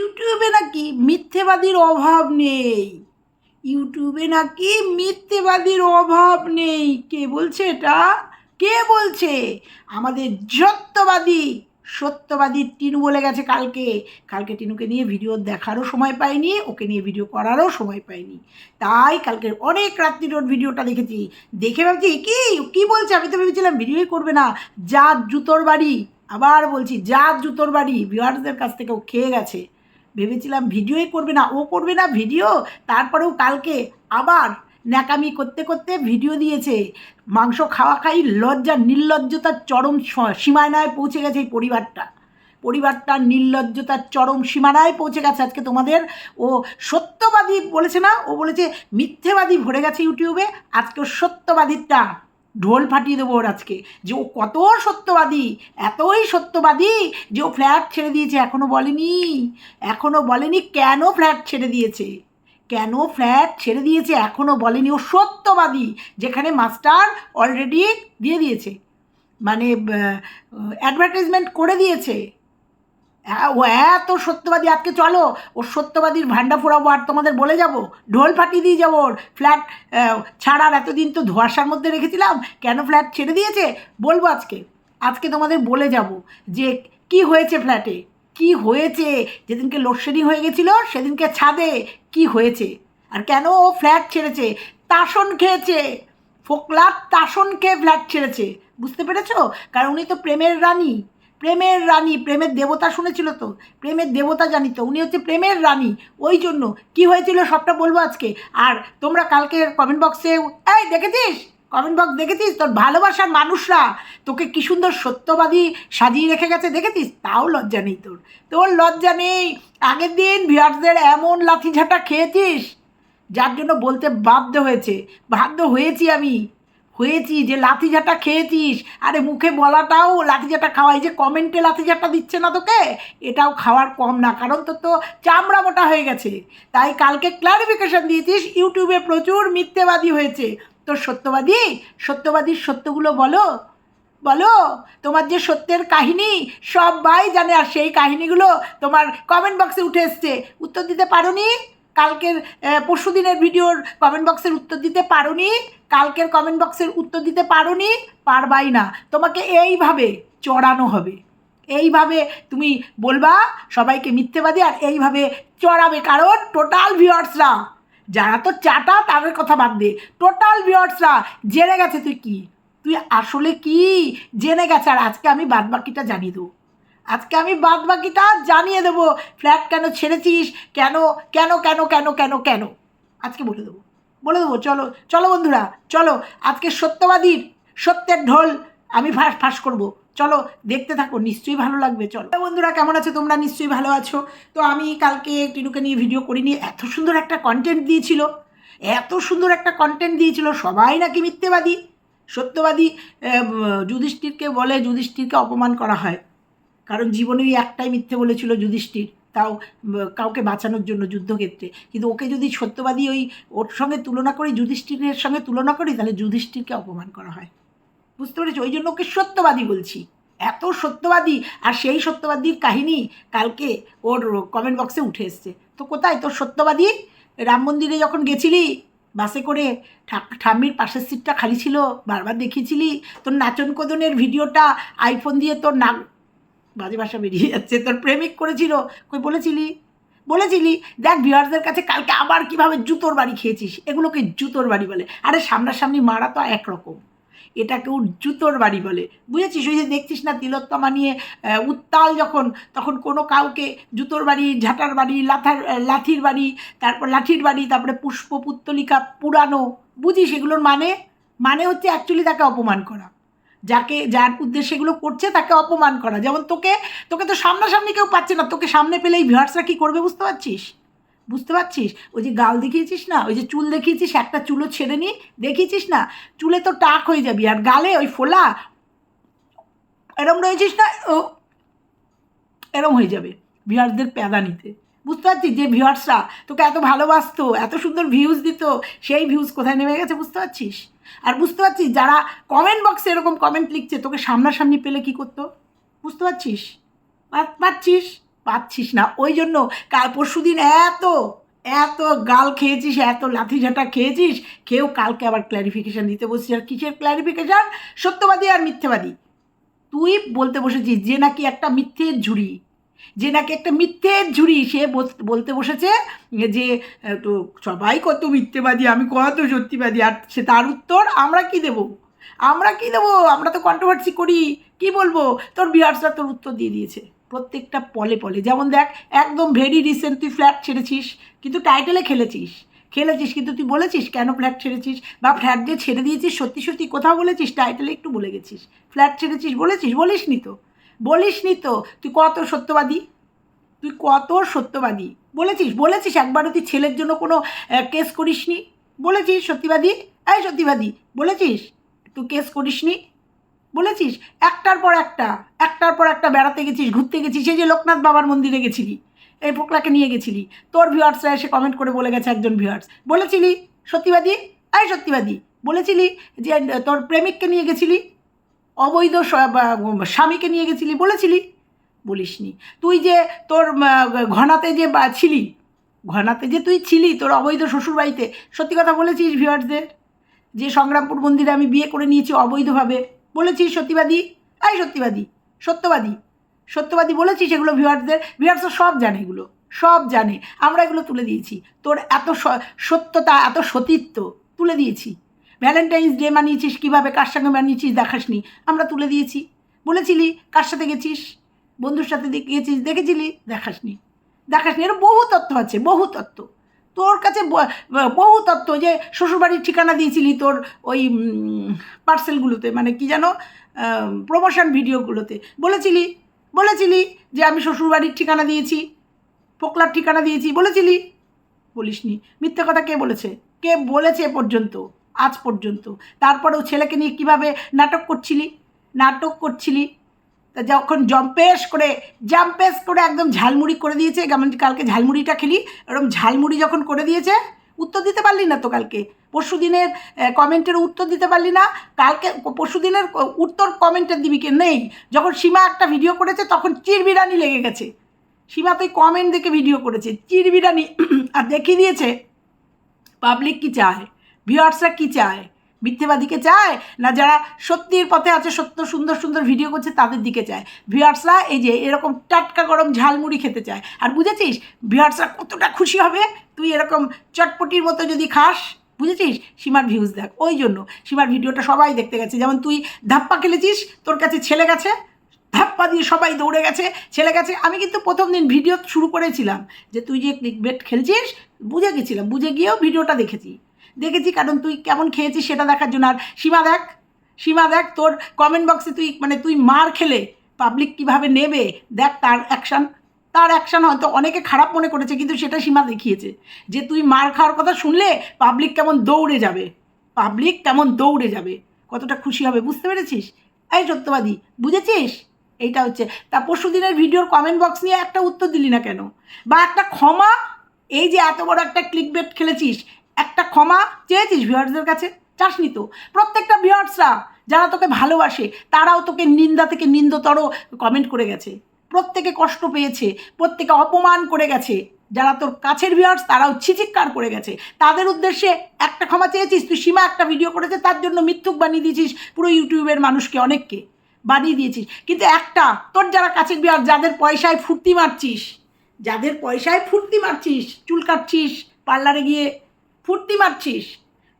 ইউটিউবে নাকি মিথ্যেবাদীর অভাব নেই? ইউটিউবে নাকি মিথ্যেবাদীর অভাব নেই? কে বলছে এটা? কে বলছে? আমাদের সত্যবাদী সত্যবাদী টিনু বলে গেছে কালকে। কালকে টিনুকে নিয়ে ভিডিও দেখারও সময় পাইনি, ওকে নিয়ে ভিডিও করারও সময় পাইনি। তাই কালকে অনেক রাত্রির ওর ভিডিওটা দেখেছি। দেখে ভাবছি, কি? কি বলছে? আমি তো ভেবেছিলাম ভিডিওই করবে না। যা জুতোর বাড়ি। আবার বলছি যা জুতোর বাড়ি। ভিউয়ার্সদের কাছ থেকে ও খেয়ে গেছে। ভেবেছিলাম ভিডিওই করবে না, ও করবে না ভিডিও। তারপরেও কালকে আবার ন্যাকামি করতে করতে ভিডিও দিয়েছে। মাংস খাওয়া খাই লজ্জা, নির্লজ্জতার চরম সীমানায় পৌঁছে গেছে এই পরিবারটা। পরিবারটা নির্লজ্জতার চরম সীমানায় পৌঁছে গেছে আজকে তোমাদের। ও সত্যবাদী বলেছে না? ও বলেছে মিথ্যেবাদী ভরে গেছে ইউটিউবে। আজকে সত্যবাদীরটা। ঢোল ফাটিয়ে দেবো ওর আজকে। যে ও কত সত্যবাদী, এতই সত্যবাদী যে ও ফ্ল্যাট ছেড়ে দিয়েছে এখনও বলেনি। এখনও বলেনি কেন ফ্ল্যাট ছেড়ে দিয়েছে? কেন ফ্ল্যাট ছেড়ে দিয়েছে এখনও বলেনি ও সত্যবাদী, যেখানে মাস্টার অলরেডি দিয়ে দিয়েছে। মানে অ্যাডভার্টাইজমেন্ট করে দিয়েছে। ও এত সত্যবাদী, আজকে চলো। ওর সত্যবাদীর ভান্ডা ফোড়াবো আর তোমাদের বলে যাব। ঢোল ফাটিয়ে দিয়ে যাব ওর। ফ্ল্যাট ছাড়ার এতদিন তো ধোয়াশার মধ্যে রেখেছিলাম। কেন ফ্ল্যাট ছেড়ে দিয়েছে? বলব আজকে। আজকে তোমাদের বলে যাব যে কি হয়েছে ফ্ল্যাটে? কি হয়েছে? যেদিনকে লোডশেডিং হয়ে গেছিল, সেদিনকে ছাদে কি হয়েছে? আর কেন ও ফ্ল্যাট ছেড়েছে? তাসন খেয়েছে। ফোকলার তাসন খেয়ে ফ্ল্যাট ছেড়েছে। বুঝতে পেরেছ? কারণ উনি তো প্রেমের রানী। প্রেমের রানী, প্রেমের দেবতা শুনেছিল তো? প্রেমের দেবতা জানি তো, উনি হচ্ছে প্রেমের রানী। ওই জন্য কি হয়েছিল সবটা বলব আজকে? আর তোমরা কালকে কমেন্ট বক্সে এই, দেখেছিস? কমেন্ট বক্স দেখেছিস? তোর ভালোবাসার মানুষরা তোকে কি সুন্দর সত্যবাদী সাজিয়ে রেখে গেছে দেখেছিস? তাও লজ্জা নেই তোর। তোর লজ্জা নেই। আগের দিন ভিউয়ার্সদের এমন লাঠিঝাঁটা খেয়েছিস, যার জন্য বলতে বাধ্য হয়েছে। বাধ্য হয়েছি আমি। হয়েছি যে লাঠিঝাঁটা খেয়েছিস? আরে মুখে বলাটাও লাঠিঝাঁটা খাওয়া, এই যে কমেন্টে লাঠিঝাঁটা দিচ্ছে না তোকে, এটাও খাওয়ার কম না, কারণ তোর তো চামড়া মোটা হয়ে গেছে। তাই কালকে ক্লারিফিকেশন দিয়েছিস ইউটিউবে প্রচুর মিথ্যেবাদী হয়েছে। তোর সত্যবাদী? সত্যবাদীর সত্যগুলো বলো বলো। তোমার যে সত্যের কাহিনী, সবাই জানে, আর সেই কাহিনীগুলো তোমার কমেন্ট বক্সে উঠে এসছে। উত্তর দিতে পারোনি? কালকের পরশু দিনের ভিডিওর কমেন্ট বক্সের উত্তর দিতে পারোনি, কালকের কমেন্ট বক্সের উত্তর দিতে পারোনি, পারবাই না। তোমাকে এইভাবে চড়ানো হবে। এইভাবে তুমি বলবা, সবাইকে মিথ্যেবাদী, আর এইভাবে চড়াবে। কারণ টোটাল ভিউয়ার্সরা যারা তো চাটা, তাদের কথা বাদ দে। টোটাল ভিউয়ার্সরা জেনে গেছে তুই কি? তুই আসলে কি? জেনে গেছে, আর আজকে আমি বাদ বাকিটা জানিয়ে দেবো। আজকে আমি বাদ বাকিটা জানিয়ে দেবো। ফ্ল্যাট কেন ছেড়েছিস? কেন কেন কেন কেন কেন কেন? আজকে বলে দেবো। বলে দেবো, চলো চলো বন্ধুরা, চলো, আজকে সত্যবাদীর সত্যের ঢোল আমি ফাঁস ফাঁস করব। চলো, দেখতে থাকো, নিশ্চয়ই ভালো লাগবে, চলো। বন্ধুরা, কেমন আছো? তোমরা নিশ্চয়ই ভালো আছো। তো আমি কালকে টিনুকে নিয়ে ভিডিও করিনি, এত সুন্দর একটা কন্টেন্ট দিয়েছিল। এত সুন্দর একটা কন্টেন্ট দিয়েছিল, সবাই নাকি মিথ্যেবাদী। সত্যবাদী যুধিষ্ঠিরকে বলে যুধিষ্ঠিরকে অপমান করা হয়। কারণ জীবনে ওই একটাই মিথ্যে বলেছিল যুধিষ্ঠির, তাও কাউকে বাঁচানোর জন্য যুদ্ধক্ষেত্রে। কিন্তু ওকে যদি সত্যবাদী ওই, ওর সঙ্গে তুলনা করি, যুধিষ্ঠিরের সঙ্গে তুলনা করি, তাহলে যুধিষ্ঠিরকে অপমান করা হয়। বুঝতে পেরেছি? ওই জন্য ওকে সত্যবাদী বলছি। এত সত্যবাদী আর সেই সত্যবাদীর কাহিনী কালকে ওর কমেন্ট বক্সে উঠে এসছে। তো কোথায় তোর সত্যবাদী? রাম মন্দিরে যখন গেছিলি, বাসে করে ঠাম্মির পাশের সিটটা খালি ছিল, বারবার দেখিয়েছিলি, তোর নাচন কোদনের ভিডিওটা আইফোন দিয়ে তোর নাক বাজে ভাষা বেরিয়ে যাচ্ছে। তোর প্রেমিক করেছিল। কই বলেছিলি? বলেছিলি, দেখ ভিউয়ার্সদের কাছে কালকে আবার কীভাবে জুতোর বাড়ি খেয়েছিস। এগুলোকে জুতোর বাড়ি বলে। আরে সামনাসামনি মারা তো একরকম। এটাকেও জুতোর বাড়ি বলে। বুঝেছিস? ওই যে দেখছিস না তিলোত্তমা নিয়ে উত্তাল যখন, তখন কোনো কাউকে জুতোর বাড়ি, ঝাঁটার বাড়ি, লাথার লাঠির বাড়ি, তারপর লাঠির বাড়ি, তারপরে পুষ্প পুত্তলিকা পুরানো। বুঝিস? এগুলোর মানে? মানে হচ্ছে অ্যাকচুয়ালি তাকে অপমান করা। যাকে, যার উদ্দেশ্যে এগুলো করছে তাকে অপমান করা। যেমন তোকে তোকে তো সামনাসামনি কেউ পাচ্ছে না, তোকে সামনে পেলে এই ভিউয়ার্সরা কী করবে বুঝতে পারছিস? বুঝতে পারছিস? ওই যে গাল দেখিয়েছিস না? ওই যে চুল দেখিয়েছিস, একটা চুলও ছেড়ে নি, দেখিয়েছিস না? চুলে তো টাক হয়ে যাবি, আর গালে ওই ফোলা এরম রয়েছিস না? ও, এরম হয়ে যাবে ভিউয়ার্সদের প্যাদা নিতে। বুঝতে পারছিস যে ভিউয়ার্সরা তোকে এত ভালোবাসতো, এত সুন্দর ভিউজ দিত, সেই ভিউজ কোথায় নেমে গেছে বুঝতে পারছিস? আর বুঝতে পারছিস যারা কমেন্ট বক্সে এরকম কমেন্ট লিখছে, তোকে সামনাসামনি পেলে কি করতো? বুঝতে পারছিস? পা- পারছিস পাচ্ছিস না। ওই জন্য কাল পরশু দিন এত এত গাল খেয়েছিস, এত লাথি ঝাঁটা খেয়েছিস, কেউ কালকে আবার ক্ল্যারিফিকেশান দিতে বসছিস আর কিসের ক্ল্যারিফিকেশান সত্যবাদী আর মিথ্যেবাদী। তুই বলতে বসেছিস যে নাকি একটা মিথ্যের ঝুড়ি। যে নাকি একটা মিথ্যের ঝুড়ি সে বলতে বসেছে যে তো সবাই কত মিথ্যেবাদী, আমি কত সত্যিবাদী, আর সে তার উত্তর আমরা কি দেব? আমরা কি দেবো? আমরা তো কন্ট্রোভার্সি করি, কি বলব? তোর বিহার্সরা তোর উত্তর দিয়ে দিয়েছে। প্রত্যেকটা পলে পলে। যেমন দেখ, একদম ভেরি রিসেন্ট তুই ফ্ল্যাট ছেড়েছিস, কিন্তু টাইটেলে খেলেছিস। খেলেছিস, কিন্তু তুই বলেছিস কেন ফ্ল্যাট ছেড়েছিস? বা ফ্ল্যাট যে ছেড়ে দিয়েছিস, সত্যি সত্যি কোথাও বলেছিস? টাইটেলে একটু বলে গেছিস। ফ্ল্যাট ছেড়েছিস, বলেছিস? বলিস নি তো। বলিস নি তো, তুই কত সত্যবাদী? তুই কত সত্যবাদী? বলেছিস বলেছিস একবারও তুই ছেলের জন্য কোনো কেস করিসনি? বলেছিস সত্যিবাদী? এই সত্যিবাদী, বলেছিস? তুই কেস করিসনি? বলেছিস? একটার পর একটা, একটার পর একটা বেড়াতে গেছিস, ঘুরতে গেছিস, এই যে লোকনাথ বাবার মন্দিরে গেছিলি, এই পোকলাকে নিয়ে গেছিলি, তোর ভিউয়ার্সরা এসে কমেন্ট করে বলে গেছে একজন ভিউয়ার্স বলেছিলি, সত্যিবাদী? এই সত্যিবাদী। বলেছিলি যে, তোর প্রেমিককে নিয়ে গেছিলি অবৈধ স্বামীকে নিয়ে গেছিলি, বলেছিলি? বলিসনি। তুই যে তোর ঘনাতে যে বা- ছিলি, ঘনাতে যে তুই ছিলি তোর অবৈধ শ্বশুরবাড়িতে, সত্যি কথা বলেছিস ভিউয়ার্সদের? যে সংগ্রামপুর মন্দিরে আমি বিয়ে করে নিয়েছি অবৈধভাবে, বলেছিস সত্যিবাদী? এই সত্যিবাদী, সত্যবাদী সত্যবাদী বলেছিস এগুলো ভিউয়ার্সদের? ভিউয়ার্সরা সব জানে এগুলো, সব জানে। আমরা এগুলো তুলে দিয়েছি। তোর এত সত্যতা, এত সতীত্ব তুলে দিয়েছি। ভ্যালেন্টাইন্স ডে মানিয়েছিস, কীভাবে কার সঙ্গে মানিয়েছিস দেখাসনি, আমরা তুলে দিয়েছি। বলেছিলি, কার সাথে গেছিস? বন্ধুর সাথে গেছিস, দেখেছিলি? দেখাসনি। দেখাসনি এর বহু তথ্য আছে, বহু তত্ত্ব। তোর কাছে বহু তত্ত্ব যে, শ্বশুরবাড়ির ঠিকানা দিয়েছিলি তোর ওই পার্সেলগুলোতে মানে কি যেন প্রমোশন ভিডিওগুলোতে বলেছিলি বলেছিলি যে আমি শ্বশুরবাড়ির ঠিকানা দিয়েছি পোকলার ঠিকানা দিয়েছি, বলেছিলি? বলিসনি। মিথ্যে কথা কে বলেছে? কে বলেছে পর্যন্ত? আজ পর্যন্ত। তারপরেও ছেলেকে নিয়ে কীভাবে নাটক করছিলি? নাটক করছিলি? তা যখন জম্পেশ করে, জাম্পেশ করে একদম ঝালমুড়ি করে দিয়েছে যেমন কালকে ঝালমুড়িটা খেলি, এরকম ঝালমুড়ি যখন করে দিয়েছে, উত্তর দিতে পারলি না তো কালকে। পরশু দিনের কমেন্টের উত্তর দিতে পারলি না। কালকে পরশু দিনের উত্তর কমেন্টের দিবি কে? নেই। যখন সীমা একটা ভিডিও করেছে, তখন চিরবিরানি লেগে গেছে। সীমা তো কমেন্ট দেখে ভিডিও করেছে, চিরবিরানি। আর দেখিয়ে দিয়েছে, পাবলিক কি চায়? ভিউয়ার্সরা কি চায়? মিথ্যেবাদীকে চায়? না যারা সত্যির পথে আছে, সত্য, সুন্দর সুন্দর ভিডিও করছে, তাদের দিকে চায়? ভিউয়ার্সরা এই যে এরকম টাটকা গরম ঝালমুড়ি খেতে চায়। আর বুঝেছিস? ভিউয়ার্সরা কতটা খুশি হবে? তুই এরকম চটপটির মতো যদি খাস, বুঝেছিস? সীমার ভিউজ দেখ। ওই জন্য সীমার ভিডিওটা সবাই দেখতে গেছে। যেমন তুই ধাপ্পা খেলেছিস, তোর কাছে ছেলে গেছে, ধাপ্পা দিয়ে সবাই দৌড়ে গেছে, ছেলে গেছে। আমি কিন্তু প্রথম দিন ভিডিও শুরু করেছিলাম যে তুই যে ক্লিকবেট খেলছিস, বুঝে গেছিলাম, বুঝে গিয়েও ভিডিওটা দেখেছি। দেখেছি, কারণ তুই কেমন খেয়েছিস সেটা দেখার জন্য। আর সীমা দেখ সীমা দেখ, তোর কমেন্ট বক্সে তুই মানে তুই মার খেলে পাবলিক কীভাবে নেবে, দেখ তার অ্যাকশান তার অ্যাকশান হয়তো অনেকে খারাপ মনে করেছে, কিন্তু সেটা সীমা দেখিয়েছে। যে তুই মার খাওয়ার কথা শুনলে পাবলিক কেমন দৌড়ে যাবে। পাবলিক কেমন দৌড়ে যাবে। কতটা খুশি হবে, বুঝতে পেরেছিস? এই সত্যবাদী, বুঝেছিস? এইটা হচ্ছে। তা পরশু দিনের ভিডিওর কমেন্ট বক্স নিয়ে একটা উত্তর দিলি না কেন? বা একটা ক্ষমা, এই যে এত বড় একটা ক্লিক বেট খেলেছিস একটা ক্ষমা চেয়েছিস ভিউয়ার্সদের কাছে? চাসনি তো। প্রত্যেকটা ভিউয়ার্সরা যারা তোকে ভালোবাসে, তারাও তোকে নিন্দা থেকে নিন্দতর কমেন্ট করে গেছে। প্রত্যেকে কষ্ট পেয়েছে, প্রত্যেকে অপমান করে গেছে। যারা তোর কাছের ভিউয়ার্স তারাও ছিচিৎকার করে গেছে। তাদের উদ্দেশ্যে একটা ক্ষমা চেয়েছিস, তুই সীমা একটা ভিডিও করেছে, তার জন্য মিথ্যুক বানিয়ে দিয়েছিস পুরো ইউটিউবের মানুষকে, অনেককে বানিয়ে দিয়েছিস। কিন্তু একটা, তোর যারা কাছের বিয়ার যাদের পয়সায় ফুর্তি মারছিস, যাদের পয়সায় ফুর্তি মারছিস, চুল কাটছিস, পার্লারে গিয়ে ফুর্তি মারছিস?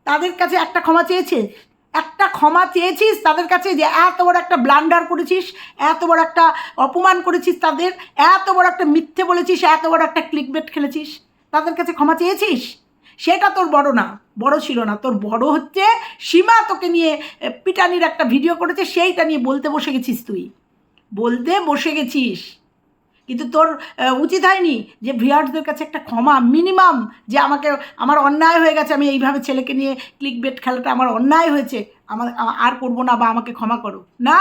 তাদের কাছে একটা ক্ষমা চেয়েছিস? একটা ক্ষমা চেয়েছিস তাদের কাছে যে এত বড় একটা ব্লান্ডার করেছিস, এত বড় একটা অপমান করেছিস তাদের, এত বড় একটা মিথ্যে বলেছিস, এত বড় একটা ক্লিকবেট খেলেছিস। তাদের কাছে ক্ষমা চেয়েছিস? সেটা তোর বড় না, বড় ছিল না। তোর বড় হচ্ছে সীমা তোকে নিয়ে পিটানির একটা ভিডিও করেছে, সেইটা নিয়ে বলতে বসে গেছিস তুই। বলতে বসে গেছিস। কিন্তু তোর উচিত হয়নি যে ভিউয়ার্সদের কাছে একটা ক্ষমা, মিনিমাম যে আমাকে, আমার অন্যায় হয়ে গেছে, আমি এইভাবে ছেলেকে নিয়ে ক্লিক বেট খেলাটা আমার অন্যায় হয়েছে, আমার আর করব না বা আমাকে ক্ষমা করো। না,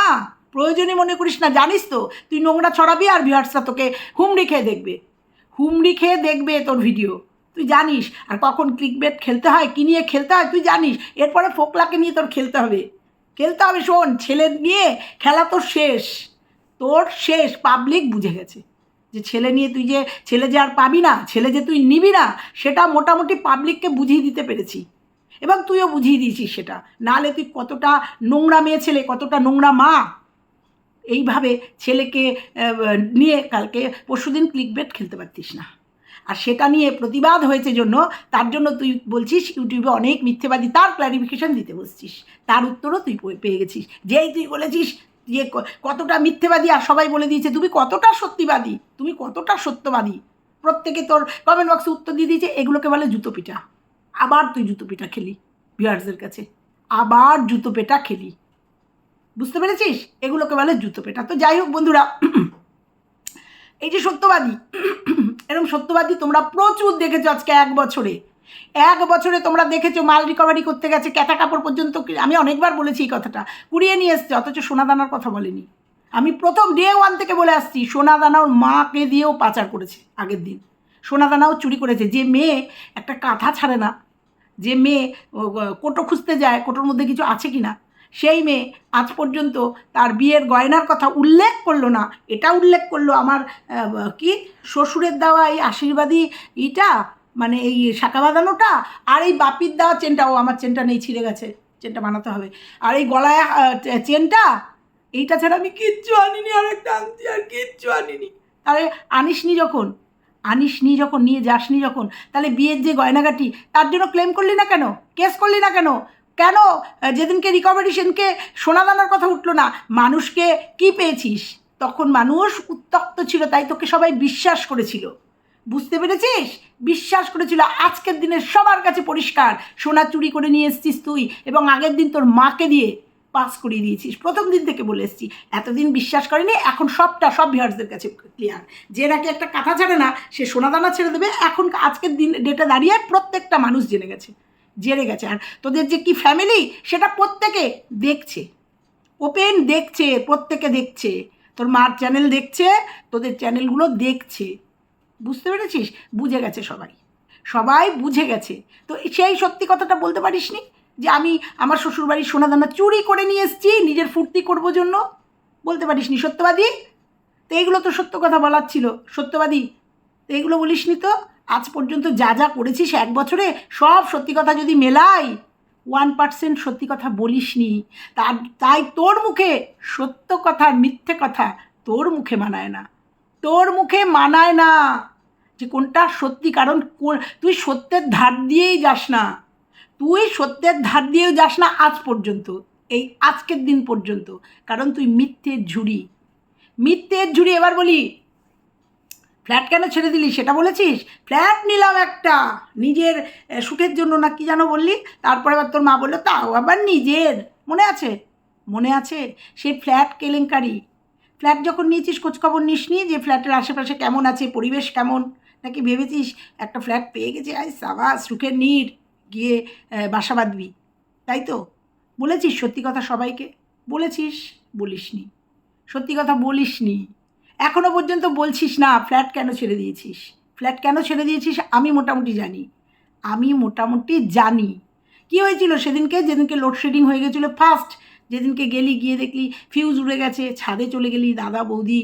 প্রয়োজনই মনে করিস না, জানিস তো, তুই নোংরা ছড়াবি আর ভিউয়ার্সরা তোকে হুমড়ি খেয়ে দেখবে। হুমড়ি খেয়ে দেখবে তোর ভিডিও। তুই জানিস, আর কখন ক্লিক বেট খেলতে হয়, কী নিয়ে খেলতে হয়, তুই জানিস, এরপরে ফোকলাকে নিয়ে তোর খেলতে হবে। খেলতে হবে শোন, ছেলে নিয়ে খেলা তোর শেষ তোর শেষ পাবলিক বুঝে গেছে। যে ছেলে নিয়ে তুই যে, ছেলে যে আর পাবি না, ছেলে যে তুই নিবি না, সেটা মোটামুটি পাবলিককে বুঝিয়ে দিতে পেরেছি। এবং তুইও বুঝিয়ে দিয়েছিস সেটা। নাহলে তুই কতটা নোংরা মেয়ে ছেলে, কতটা নোংরা মা? এইভাবে ছেলেকে নিয়ে কালকে পরশুদিন ক্লিকবেট খেলতে পারতিস না। আর সেটা নিয়ে প্রতিবাদ হয়েছে জন্য, তার জন্য তুই বলছিস ইউটিউবে অনেক মিথ্যেবাদী তার ক্ল্যারিফিকেশন দিতে বসছিস। তার উত্তরও তুই পেয়ে গেছিস। যেই তুই বলেছিস যে ক- কতটা মিথ্যেবাদী আর সবাই বলে দিয়েছে, তুমি কতটা সত্যিবাদী? তুমি কতটা সত্যবাদী? প্রত্যেকে তোর কমেন্ট বক্সে উত্তর দিয়ে দিয়েছে, এগুলোকে বলে জুতো পিটা। আবার তুই জুতো পিটা খেলি ভিউয়ার্সদের কাছে। আবার জুতো পেটা খেলি। বুঝতে পেরেছিস? এগুলোকে বলে জুতো পেটা। তো যাই হোক বন্ধুরা, এই যে সত্যবাদী এরকম সত্যবাদী তোমরা প্রচুর দেখেছ আজকে এক বছরে। এক বছরে তোমরা দেখেছ মাল রিকভারি করতে গেছে ক্যাথা কাপড় পর্যন্ত আমি অনেকবার বলেছি এই কথাটা, কুড়িয়ে নিয়ে এসছে, অথচ সোনাদানার কথা বলেনি। আমি প্রথম ডে ওয়ান থেকে বলে আসছি সোনাদানা ওর মাকে দিয়েও পাচার করেছে আগের দিন। সোনাদানাও চুরি করেছে। যে মেয়ে একটা কাঁথা ছাড়ে না, যে মেয়ে কোটো খুঁজতে যায়, কোটোর মধ্যে কিছু আছে কি না সেই মেয়ে আজ পর্যন্ত তার বিয়ের গয়নার কথা উল্লেখ করল না, এটা উল্লেখ করল আমার কি, শ্বশুরের দেওয়া এই আশীর্বাদী ইটা মানে এই শাখা বাঁধানোটা আর এই বাপির দেওয়া চেনটা, ও আমার চেনটা নেই, ছিঁড়ে গেছে, চেনটা বানাতে হবে। আর এই গলায় চেনটা, এইটা ছাড়া আমি কিচ্ছু আনিনি আর একটা আনছি আর কিচ্ছু আনিনি। তাহলে আনিসনি যখন আনিসনি যখন, নিয়ে যাসনি যখন, তাহলে বিয়ের যে গয়নাগাটি, তার জন্য ক্লেম করলি না কেন? কেস করলি না কেন? কেন যেদিনকে রিকভারি সেদিনকে সোনাদানার কথা উঠল না? মানুষকে কি পেয়েছিস? তখন মানুষ উত্তক্ত ছিল, তাই তোকে সবাই বিশ্বাস করেছিল। বুঝতে পেরেছিস? বিশ্বাস করেছিল, আজকের দিনে সবার কাছে পরিষ্কার। সোনা চুরি করে নিয়ে এসছিস তুই এবং আগের দিন তোর মাকে দিয়ে পাস করিয়ে দিয়েছিস। প্রথম দিন থেকে বলে এসছি। এতদিন বিশ্বাস করেনি, এখন সবটা সব ভিউয়ার্সদের কাছে ক্লিয়ার যে নাকি একটা কাঁথা ছাড়ে না, সে সোনাদানা ছেড়ে দেবে। এখন আজকের দিন ডেটে দাঁড়িয়ে প্রত্যেকটা মানুষ জেনে গেছে জেনে গেছে। আর তোদের যে কি ফ্যামিলি সেটা প্রত্যেকে দেখছে। ওপেন দেখছে, প্রত্যেকে দেখছে। তোর মার চ্যানেল দেখছে, তোদের চ্যানেলগুলো দেখছে। বুঝতে পেরেছিস? বুঝে গেছে সবাই। সবাই বুঝে গেছে। তো সেই সত্যি কথাটা বলতে পারিসনি? যে আমি আমার শ্বশুরবাড়ির সোনাদানা চুরি করে নিয়ে এসেছি, নিজের ফুর্তি করব জন্য? বলতে পারিসনি সত্যবাদী? তো এইগুলো তো সত্য কথা বলার ছিল। সত্যবাদী? তো এইগুলো বলিসনি তো? আজ পর্যন্ত যা যা করেছিস এক বছরে, সব সত্যি কথা যদি মেলাই ওয়ান পার্সেন্ট সত্যি কথা বলিসনি। তার, তাই তোর মুখে সত্য কথা, মিথ্যে কথা তোর মুখে মানায় না। তোর মুখে মানায় না। যে কোনটা সত্যি, কারণ তুই সত্যের ধার দিয়েই যাস না। তুই সত্যের ধার দিয়েও যাস না আজ পর্যন্ত, এই আজকের দিন পর্যন্ত, কারণ তুই মিথ্যের ঝুড়ি। মিথ্যের ঝুড়ি, এবার বলি, ফ্ল্যাট কেন ছেড়ে দিলি সেটা বলেছিস? ফ্ল্যাট নিলাম একটা, নিজের সুখের জন্য না কি যেন বললি? তারপরে আবার তোর মা বলল, তাও আবার নিজের। মনে আছে? মনে আছে? সেই ফ্ল্যাট কেলেঙ্কারি। ফ্ল্যাট যখন নিয়েছিস, খোঁজখবর নিসনি যে ফ্ল্যাটের আশেপাশে কেমন আছে, পরিবেশ কেমন? নাকি ভেবেছিস একটা ফ্ল্যাট পেয়ে গেছে? আই সাবাস, সুখের নীর, গিয়ে বাসা বাঁধবি। তাই তো? বলেছিস সত্যি কথা সবাইকে? বলেছিস? বলিসনি। সত্যি কথা বলিসনি। এখনও পর্যন্ত বলছিস না ফ্ল্যাট কেন ছেড়ে দিয়েছিস? ফ্ল্যাট কেন ছেড়ে দিয়েছিস? আমি মোটামুটি জানি। আমি মোটামুটি জানি। কি হয়েছিল সেদিনকে? যেদিনকে লোডশেডিং হয়ে গেছিল ফার্স্ট যেদিনকে গেলি, গিয়ে দেখলি ফিউজ উড়ে গেছে, ছাদে চলে গেলি দাদা, বৌদি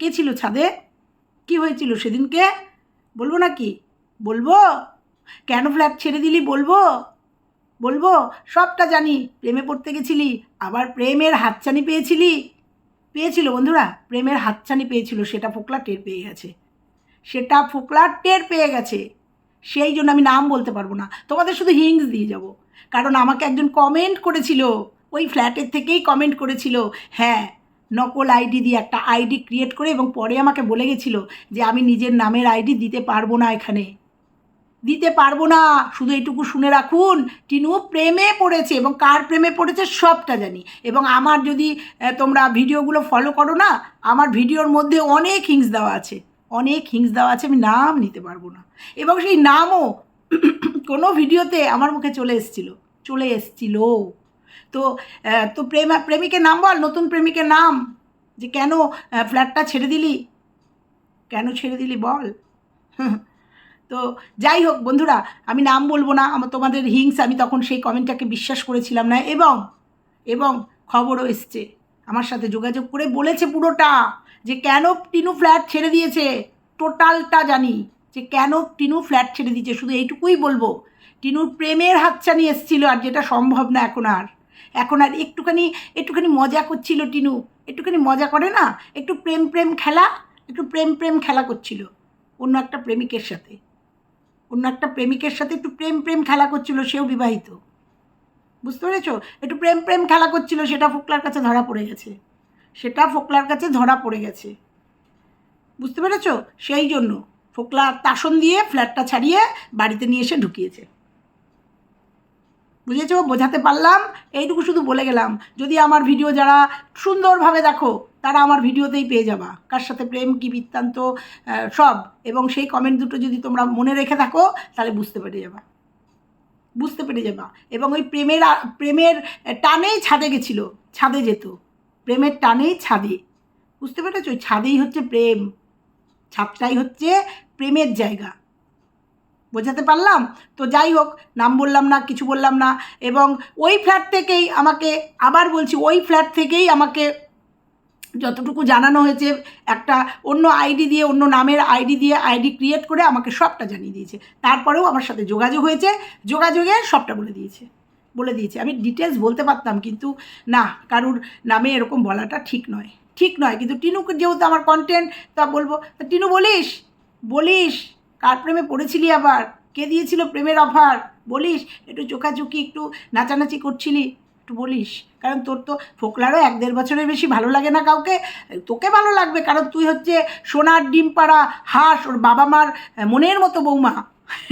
কে ছিল ছাদে? কি হয়েছিল সেদিনকে? বলব নাকি? বলব? কেন ফ্ল্যাট ছেড়ে দিলি বলব? বলব? সবটা জানি। প্রেমে পড়তে গেছিলি, আবার প্রেমের হাতছানি পেয়েছিলি? পেয়েছিল বন্ধুরা, প্রেমের হাতছানি পেয়েছিল, সেটা ফোকলা টের পেয়ে গেছে। সেটা ফোকলা টের পেয়ে গেছে। সেই জন্য আমি নাম বলতে পারব না। তোমাদের শুধু হিংস দিয়ে যাব। কারণ আমাকে একজন কমেন্ট করেছিল। ওই ফ্ল্যাটের থেকেই কমেন্ট করেছিল। হ্যাঁ নকল আইডি দিয়ে একটা আইডি ক্রিয়েট করে এবং পরে আমাকে বলে গেছিল যে আমি নিজের নামের আইডি দিতে পারব না এখানে। দিতে পারব না, শুধু এইটুকু শুনে রাখুন, টিনু প্রেমে পড়েছে এবং কার প্রেমে পড়েছে সবটা জানি। এবং আমার যদি তোমরা ভিডিওগুলো ফলো করো না, আমার ভিডিওর মধ্যে অনেক হিংস দেওয়া আছে। অনেক হিংস দেওয়া আছে, আমি নাম নিতে পারব না। এবং সেই নামও কোনো ভিডিওতে আমার মুখে চলে এসেছিল, চলে এসছিল। তো তো প্রেম, প্রেমিকের নাম বল, নতুন প্রেমিকের নাম। যে কেন ফ্ল্যাটটা ছেড়ে দিলি? কেন ছেড়ে দিলি বল? তো যাই হোক বন্ধুরা, আমি নাম বলব না, আমার তোমাদের হিংস আমি তখন সেই কমেন্টটাকে বিশ্বাস করেছিলাম না। এবং এবং খবরও এসছে, আমার সাথে যোগাযোগ করে বলেছে পুরোটা, যে কেন টিনু ফ্ল্যাট ছেড়ে দিয়েছে? টোটালটা জানি, যে কেন টিনু ফ্ল্যাট ছেড়ে দিয়েছে? শুধু এইটুকুই বলব, টিনুর প্রেমের হাতছানি এসেছিল আর যেটা সম্ভব না এখন আর। এখন আর একটুখানি একটুখানি মজা করছিল টিনু। একটুখানি মজা করে না? একটু প্রেম প্রেম খেলা, একটু প্রেম প্রেম খেলা করছিল। অন্য একটা প্রেমিকের সাথে। অন্য একটা প্রেমিকের সাথে একটু প্রেম প্রেম খেলা করছিল, সেও বিবাহিত। বুঝতে পেরেছ? একটু প্রেম প্রেম খেলা করছিল, সেটা ফোকলার কাছে ধরা পড়ে গেছে। সেটা ফোকলার কাছে ধরা পড়ে গেছে। বুঝতে পেরেছ? সেই জন্য ফোকলা তাসন দিয়ে ফ্ল্যাটটা ছাড়িয়ে বাড়িতে নিয়ে এসে ঢুকিয়েছে। বুঝেছ? বোঝাতে পারলাম? এইটুকু শুধু বলে গেলাম। যদি আমার ভিডিও যারা সুন্দরভাবে দেখো, তারা আমার ভিডিওতেই পেয়ে যাবা। কার সাথে প্রেম, কি বৃত্তান্ত সব। এবং সেই কমেন্ট দুটো যদি তোমরা মনে রেখে থাকো, তাহলে বুঝতে পেরে যাবা। বুঝতে পেরে যাবা। এবং ওই প্রেমের প্রেমের টানেই ছাদে গেছিল। ছাদে যেত। প্রেমের টানেই ছাদে। বুঝতে পেরেছ? ওই ছাদেই হচ্ছে প্রেম। ছাদটাই হচ্ছে প্রেমের জায়গা। বোঝাতে পারলাম? তো যাই হোক, নাম বললাম না, কিছু বললাম না এবং ওই ফ্ল্যাট থেকেই আমাকে, আবার বলছি ওই ফ্ল্যাট থেকেই আমাকে যতটুকু জানানো হয়েছে, একটা অন্য আইডি দিয়ে, অন্য নামের আইডি দিয়ে আইডি ক্রিয়েট করে আমাকে সবটা জানিয়ে দিয়েছে। তারপরেও আমার সাথে যোগাযোগ হয়েছে, যোগাযোগে সবটা বলে দিয়েছে। বলে দিয়েছে। আমি ডিটেলস বলতে পারতাম, কিন্তু না, কারুর নামে এরকম বলাটা ঠিক নয়। ঠিক নয়, কিন্তু টিনুকে যেহেতু আমার কন্টেন্ট তা বলব, তা টিনু বলিস? বলিস? কার প্রেমে পড়েছিলি আবার? কে দিয়েছিল প্রেমের অফার? বলিস, একটু চোখাচুকি একটু নাচানাচি করছিলি। একটু বলিস, কারণ তোর তো ফোকলারও এক দেড় বছরের বেশি ভালো লাগে না কাউকে। তোকে ভালো লাগবে, কারণ তুই হচ্ছে সোনার ডিম পাড়া হাঁস, ওর বাবা মার মনের মতো বৌমা।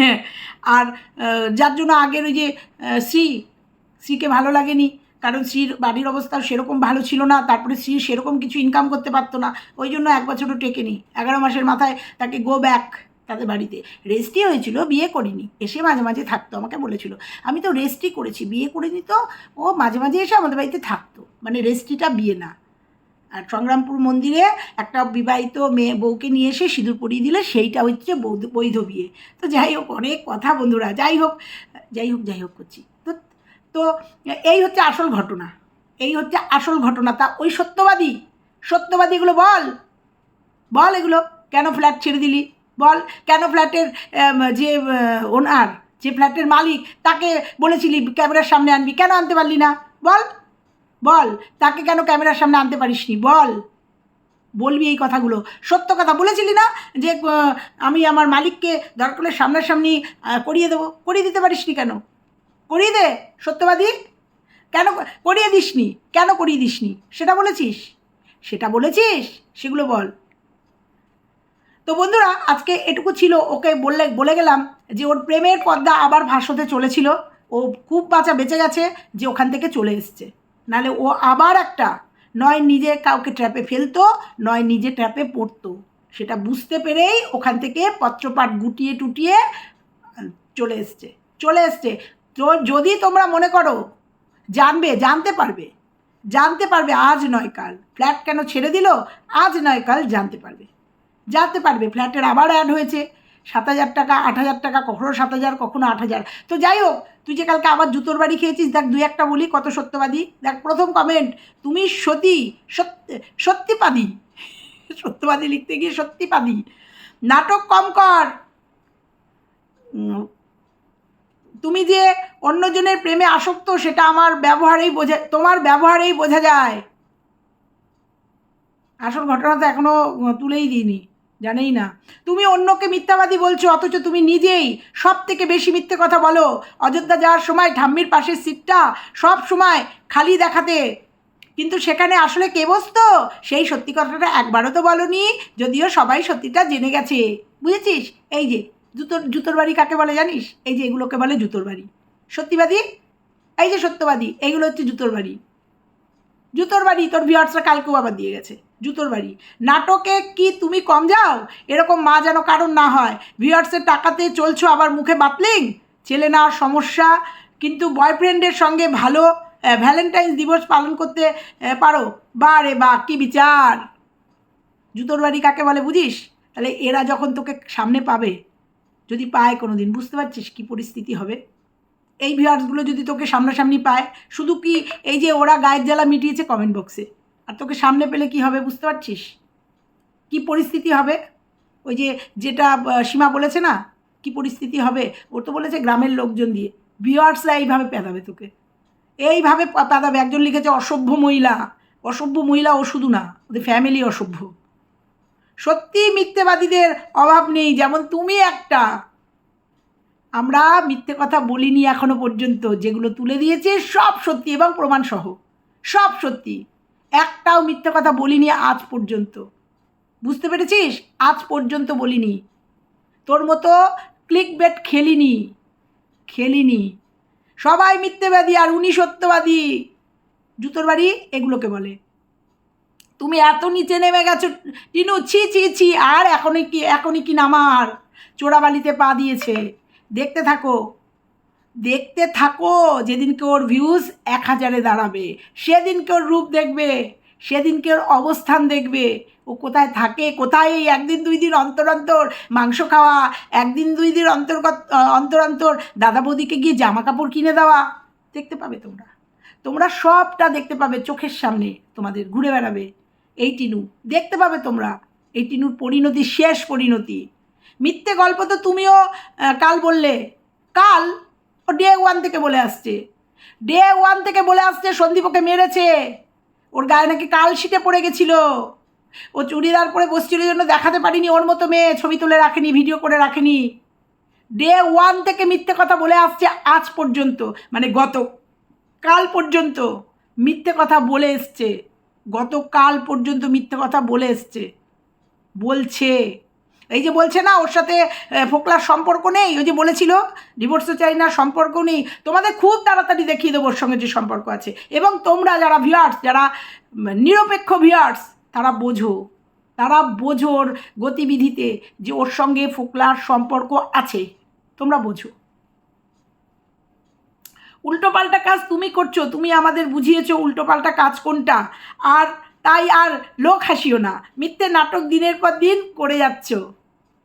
আর যার জন্য আগের ওই যে শ্রী, শ্রীকে ভালো লাগেনি, কারণ শ্রীর বাড়ির অবস্থা সেরকম ভালো ছিল না, তারপরে শ্রী সেরকম কিছু ইনকাম করতে পারতো না, ওই জন্য এক বছরও টেকেনি। এগারো মাসের মাথায় তাকে গো ব্যাক তাদের বাড়িতে। রেস্টই হয়েছিল, বিয়ে করিনি। এসে মাঝে মাঝে থাকতো, আমাকে বলেছিল। আমি তো রেস্টই করেছি, বিয়ে করিনি তো, ও মাঝে মাঝে এসে আমাদের বাড়িতে থাকতো। মানে রেস্টিটা বিয়ে না। আর সংগ্রামপুর মন্দিরে একটা বিবাহিত মেয়ে বউকে নিয়ে এসে সিঁদুর পরিয়ে দিলে, সেইটা হচ্ছে বৈধ বিয়ে। তো যাই হোক, অনেক কথা বন্ধুরা, যাই হোক যাই হোক যাই হোক করছি। তো তো এই হচ্ছে আসল ঘটনা। এই হচ্ছে আসল ঘটনা। তা ওই সত্যবাদী, সত্যবাদীগুলো বল। বল এগুলো, কেন ফ্ল্যাট ছেড়ে দিলি? বল, কেন ফ্ল্যাটের যে ওনার, যে ফ্ল্যাটের মালিক, তাকে বলেছিলি ক্যামেরার সামনে আনবি, কেন আনতে পারলি না? বল বল, তাকে কেন ক্যামেরার সামনে আনতে পারিসনি? বল, বলবি এই কথাগুলো। সত্য কথা বলেছিলি না যে আমি আমার মালিককে দরকার হলে সামনাসামনি করিয়ে দেবো, করিয়ে দিতে পারিসনি কেন? করিয়ে দে, সত্যবাদী। কেন করিয়ে দিসনি? কেন করিয়ে দিসনি? সেটা বলেছিস? সেটা বলেছিস? সেগুলো বল। তো বন্ধুরা, আজকে এটুকু ছিল। ওকে বললে, বলে গেলাম যে ওর প্রেমের পদ্মা আবার ভাসতে চলেছিল। ও খুব বাঁচা বেঁচে গেছে যে ওখান থেকে চলে এসছে। নাহলে ও আবার একটা, নয় নিজে কাউকে ট্র্যাপে ফেলতো, নয় নিজে ট্র্যাপে পড়তো। সেটা বুঝতে পেরেই ওখান থেকে পত্রপাঠ গুটিয়ে টুটিয়ে চলে এসছে। চলে এসছে। তো যদি তোমরা মনে করো, জানবে, জানতে পারবে জানতে পারবে আজ নয় কাল। ফ্ল্যাট কেন ছেড়ে দিল? আজ নয় কাল জানতে পারবে। জানতে পারবে, ফ্ল্যাটের আবার অ্যাড হয়েছে। সাত হাজার টাকা, আট হাজার টাকা, কখনো সাত হাজার, কখনো আট হাজার। তো যাই হোক, তুই যে কালকে আবার জুতোর বাড়ি খেয়েছিস, দেখ দুই একটা বলি কত সত্যবাদী। দেখ, প্রথম কমেন্ট তুমি সতী সত্যি সত্যিপাদি। সত্যবাদী লিখতে গিয়ে সত্যিপাদি। নাটক কম কর। তুমি যে অন্যজনের প্রেমে আসক্ত, সেটা আমার ব্যবহারেই বোঝা, তোমার ব্যবহারেই বোঝা যায়। আসল ঘটনা তো এখনও তুলেই দিইনি। জানেই না। তুমি অন্যকে মিথ্যাবাদী বলছো, অথচ তুমি নিজেই সব থেকে বেশি মিথ্যে কথা বলো। অযোধ্যা যাওয়ার সময় ঠাম্মির পাশের সিটটা সব সময় খালি দেখাতে। কিন্তু সেখানে আসলে কে বসতো? সেই সত্যি কথাটা একবারও তো বলনি, যদিও সবাই সত্যিটা জেনে গেছে। বুঝেছিস? এই যে, জুতোর জুতোর বাড়ি কাকে বলে জানিস? এই যে, এগুলোকে বলে জুতোর বাড়ি। সত্যিবাদী? এই যে সত্যবাদী, এইগুলো হচ্ছে জুতোর বাড়ি। জুতোর বাড়ি তোর ভিওয়ার্সরা কালকেও আবার দিয়ে গেছে। জুতোর বাড়ি। নাটকে কি তুমি কম যাও? এরকম মা যেন কারণ না হয়। ভিওয়ার্সের টাকাতে চলছো আবার মুখে বাতলিং? ছেলে নেওয়ার সমস্যা? কিন্তু বয়ফ্রেন্ডের সঙ্গে ভালো ভ্যালেন্টাইন্স দিবস পালন করতে পারো? বা রে বা, কী বিচার? জুতোর বাড়ি কাকে বলে বুঝিস? তাহলে এরা যখন তোকে সামনে পাবে, যদি পায় কোনো দিন বুঝতে পারছিস কী পরিস্থিতি হবে? এই ভিউয়ার্সগুলো যদি তোকে সামনাসামনি পায়, শুধু কি এই যে ওরা গায়ের জ্বালা মিটিয়েছে কমেন্ট বক্সে আর তোকে সামনে পেলে কি হবে বুঝতে পারছিস? কি পরিস্থিতি হবে? ওই যে যেটা সীমা বলেছে না, কি পরিস্থিতি হবে? ও তো বলেছে গ্রামের লোকজন দিয়ে। ভিওয়ার্সরা এইভাবে পেদাবে তোকে। এইভাবে পেদাবে। একজন লিখেছে অসভ্য মহিলা। অসভ্য মহিলা ও শুধু না, ওদের ফ্যামিলি অসভ্য। সত্যি মিথ্যেবাদীদের অভাব নেই, যেমন তুমি একটা। আমরা মিথ্যে কথা বলিনি এখনও পর্যন্ত। যেগুলো তুলে দিয়েছে সব সত্যি এবং প্রমাণসহ। সব সত্যি। একটাও মিথ্যে কথা বলিনি আজ পর্যন্ত। বুঝতে পেরেছিস? আজ পর্যন্ত বলিনি। তোর মতো ক্লিক বেট খেলিনি। খেলিনি। সবাই মিথ্যেবাদী আর উনি সত্যবাদী। জুতোর বাড়ি এগুলোকে বলে। তুমি এত নিচে নেমে গেছো, টিনু, ছি ছি ছি, আর এখনই কি এখনই কি নামার? চোরাবালিতে পা দিয়েছে। দেখতে থাকো। দেখতে থাকো, যেদিনকে ওর ভিউজ এক হাজারে দাঁড়াবে, সেদিনকে ওর রূপ দেখবে, সেদিনকে ওর অবস্থান দেখবে, ও কোথায় থাকে, কোথায় এই একদিন দুই দিন অন্তর অন্তর মাংস খাওয়া, একদিন দুই দিন অন্তর্গত অন্তর অন্তর দাদা বৌদিকে গিয়ে জামা কাপড় কিনে দেওয়া, দেখতে পাবে তোমরা। তোমরা সবটা দেখতে পাবে চোখের সামনে, তোমাদের ঘুরে বেড়াবে। এই টিনু, দেখতে পাবে তোমরা, এই টিনুর পরিণতি, শেষ পরিণতি। মিথ্যে গল্প তো তুমিও কাল বললে। কাল ডে ওয়ান থেকে বলে আসছে। ডে ওয়ান থেকে বলে আসছে সন্দীপ ওকে মেরেছে। ওর গায়ে নাকি কাল শিটে পড়ে গেছিল। ও চুড়িদার পরে বসছিল জন্য দেখাতে পারিনি ওর মতো মেয়ে, ছবি তুলে রাখেনি ভিডিও করে রাখেনি। ডে ওয়ান থেকে মিথ্যে কথা বলে আসছে আজ পর্যন্ত মানে গত, কাল পর্যন্ত মিথ্যে কথা বলে এসছে। গতকাল পর্যন্ত মিথ্যে কথা বলে এসছে। বলছে। এই যে বলছে না, ওর সাথে ফোকলার সম্পর্ক নেই, ওই যে বলেছিল ডিভোর্সও চাই না, সম্পর্ক নেই। তোমাদের খুব তাড়াতাড়ি দেখিয়ে দেবো ওর সঙ্গে যে সম্পর্ক আছে। এবং তোমরা যারা ভিউয়ার্স যারা নিরপেক্ষ ভিউয়ার্স তারা বোঝো, তারা বোঝোর গতিবিধিতে যে ওর সঙ্গে ফোকলার সম্পর্ক আছে। তোমরা বোঝো। উল্টোপাল্টা কাজ তুমি করছ, তুমি আমাদের বুঝিয়েছো উল্টোপাল্টা কাজ কোনটা। আর তাই আর লোক হাসিও না, মিথ্যে নাটক দিনের পর দিন করে যাচ্ছ।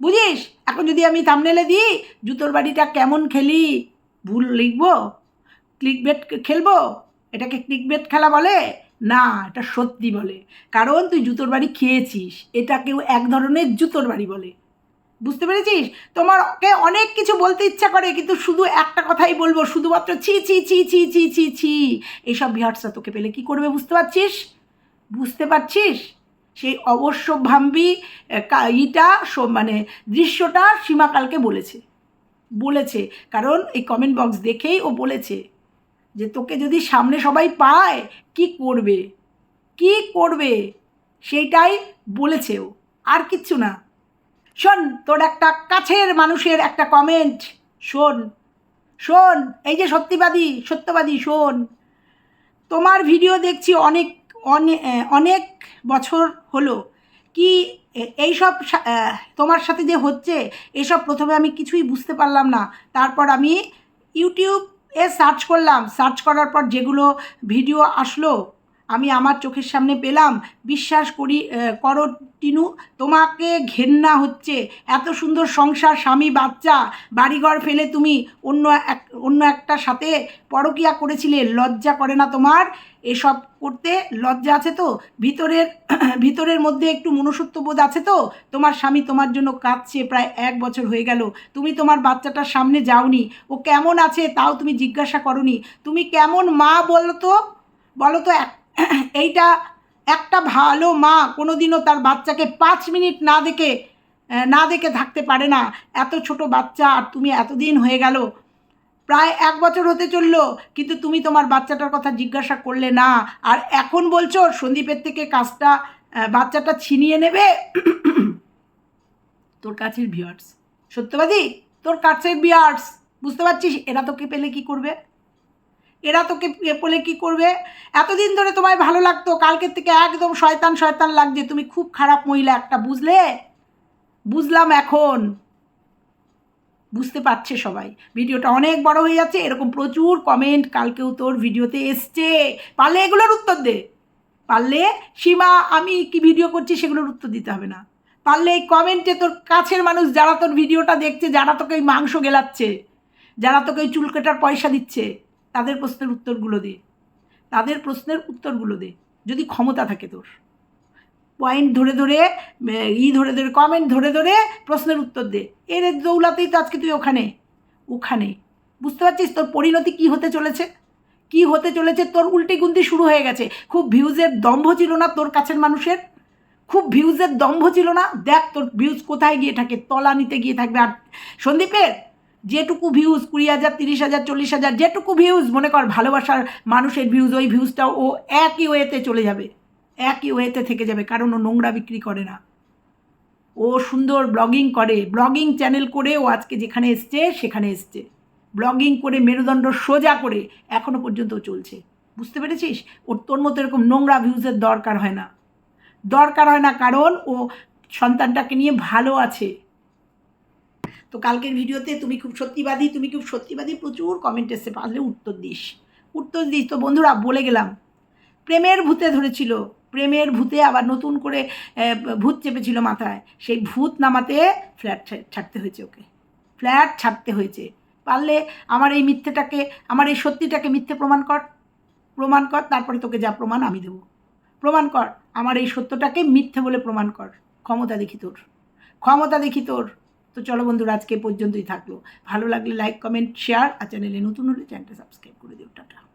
বুঝিস? এখন যদি আমি থামনেলে দিই, জুতোর বাড়িটা কেমন খেলি? ভুল লিখব? ক্লিক বেট খেলব? এটাকে ক্লিক বেট খেলা বলে? না, এটা সত্যি বলে। কারণ তুই জুতোর বাড়ি খেয়েছিস। এটাকেও এক ধরনের জুতোর বাড়ি বলে। বুঝতে পেরেছিস? তোমারকে অনেক কিছু বলতে ইচ্ছা করে, কিন্তু শুধু একটা কথাই বলব। শুধুমাত্র ছি ছি ছি ছি ছি ছি ছি। এইসব বিহারসা তোকে পেলে কি করবে, বুঝতে পারছিস? বুঝতে পারছিস? সেই কা- ইটা মানে দৃশ্যটা সীমাকালকে বলেছে। বলেছে। কারণ এই কমেন্ট বক্স দেখেই ও বলেছে যে তোকে যদি সামনে সবাই পায়, কি করবে? কি করবে? সেইটাই বলেছে ও। আর কিচ্ছু না। শোন, তোর একটা কাছের মানুষের একটা কমেন্ট শোন। শোন, এই যে সত্যিবাদী, সত্যবাদী, শোন। তোমার ভিডিও দেখছি অনেক অনেক বছর হলো। কি এইসব তোমার সাথে যে হচ্ছে, এসব প্রথমে আমি কিছুই বুঝতে পারলাম না। তারপর আমি ইউটিউব এ সার্চ করলাম। সার্চ করার পর যেগুলো ভিডিও আসলো আমি আমার চোখের সামনে পেলাম। বিশ্বাস করি করো টিনু, তোমাকে ঘেন্না হচ্ছে। এত সুন্দর সংসার, স্বামী, বাচ্চা, বাড়িঘর ফেলে তুমি অন্য এক, অন্য একটা সাথে পরকিয়া করেছিলে, লজ্জা করে না তোমার? এসব করতে লজ্জা আছে তো? ভিতরের ভিতরের মধ্যে একটু মনুষ্যত্ব বোধ আছে তো? তোমার স্বামী তোমার জন্য কাঁদছে, প্রায় এক বছর হয়ে গেল। তুমি তোমার বাচ্চাটার সামনে যাওনি। ও কেমন আছে তাও তুমি জিজ্ঞাসা করনি। তুমি কেমন মা বলো তো বলো তো এক- এইটা একটা ভালো মা কোনো দিনও তার বাচ্চাকে পাঁচ মিনিট না দেখে না দেখে থাকতে পারে না। এত ছোট বাচ্চা, আর তুমি এতদিন হয়ে গেল। প্রায় এক বছর হতে চলল, কিন্তু তুমি তোমার বাচ্চাটার কথা জিজ্ঞাসা করলে না। আর এখন বলছো, সন্দীপের থেকে কাজটা বাচ্চাটা ছিনিয়ে নেবে? তোর কাছের ভিউয়ার্স সত্যবাদী? তোর কাছের ভিউয়ার্স বুঝতে পারছিস? এরা তোকে পেলে কি করবে? এরা তোকে পেলে কি করবে? এতদিন ধরে তোমায় ভালো লাগতো, কালকের থেকে একদম শয়তান শয়তান লাগছে, তুমি খুব খারাপ মহিলা একটা, বুঝলে? বুঝলাম এখন। বুঝতে পারছে সবাই। ভিডিওটা অনেক বড় হয়ে যাচ্ছে, এরকম প্রচুর কমেন্ট কালকেও তোর ভিডিওতে এসছে। পারলে এগুলোর উত্তর দে। পারলে সীমা, আমি কি ভিডিও করছি সেগুলোর উত্তর দিতে হবে না। পারলে এই কমেন্টে তোর কাছের মানুষ যারা তোর ভিডিওটা দেখছে, যারা তোকে ওই মাংস গেলাচ্ছে, যারা তোকে ওই চুল কাটার পয়সা দিচ্ছে তাদের প্রশ্নের উত্তরগুলো দে। তাদের প্রশ্নের উত্তরগুলো দে। যদি ক্ষমতা থাকে তোর। পয়েন্ট ধরে ধরে ই ধরে ধরে কমেন্ট ধরে ধরে প্রশ্নের উত্তর দে। এর দৌলাতেই তো আজকে তুই ওখানে। ওখানে। বুঝতে পারছিস তোর পরিণতি কি হতে চলেছে? কি হতে চলেছে? তোর উল্টি গুন্তি শুরু হয়ে গেছে। খুব ভিউজের দম্ভ ছিল না তোর কাছের মানুষের? খুব ভিউজের দম্ভ ছিল না? দেখ তোর ভিউজ কোথায় গিয়ে থাকে? তলা নিতে গিয়ে থাকবে। আর সন্দীপের যেটুকু ভিউজ কুড়ি হাজার, তিরিশ হাজার, চল্লিশ হাজার, যেটুকু ভিউজ মনে কর ভালোবাসার মানুষের ভিউজ ওই ভিউজটাও ও একই ওয়েতে চলে যাবে। একই ওয়েতে থেকে যাবে, কারণ ও নোংরা বিক্রি করে না। ও সুন্দর ব্লগিং করে। ব্লগিং চ্যানেল করে ও আজকে যেখানে এসছে, সেখানে এসছে। ব্লগিং করে মেরুদণ্ড সোজা করে এখনও পর্যন্ত চলছে। বুঝতে পেরেছিস? ওর তোর মতো এরকম নোংরা ভিউজের দরকার হয় না। দরকার হয় না কারণ ও সন্তানটাকে নিয়ে ভালো আছে। তো কালকের ভিডিওতে তুমি খুব সত্যিবাদী, তুমি খুব সত্যিবাদী, প্রচুর কমেন্ট এসে পারলে উত্তর দিস। উত্তর দিস তো বন্ধুরা, বলে গেলাম। প্রেমের ভূতে ধরেছিল, প্রেমের ভূতে আবার নতুন করে ভূত চেপেছিল মাথায়। সেই ভূত নামাতে ফ্ল্যাট ছাড়তে হয়েছে ওকে। ফ্ল্যাট ছাড়তে হয়েছে। পারলে আমার এই মিথ্যেটাকে, আমার এই সত্যিটাকে মিথ্যে প্রমাণ কর। প্রমাণ কর, তারপরে তোকে যা প্রমাণ আমি দেবো। প্রমাণ কর, আমার এই সত্যটাকে মিথ্যে বলে প্রমাণ কর। ক্ষমতা দেখি তোর। ক্ষমতা দেখি তোর। তো চলো বন্ধুরা, আজকে পর্যন্তই থাকল। ভালো লাগলে লাইক কমেন্ট শেয়ার আর চ্যানেলে নতুন হলে চ্যানেলটা সাবস্ক্রাইব করে দিও। টাটা।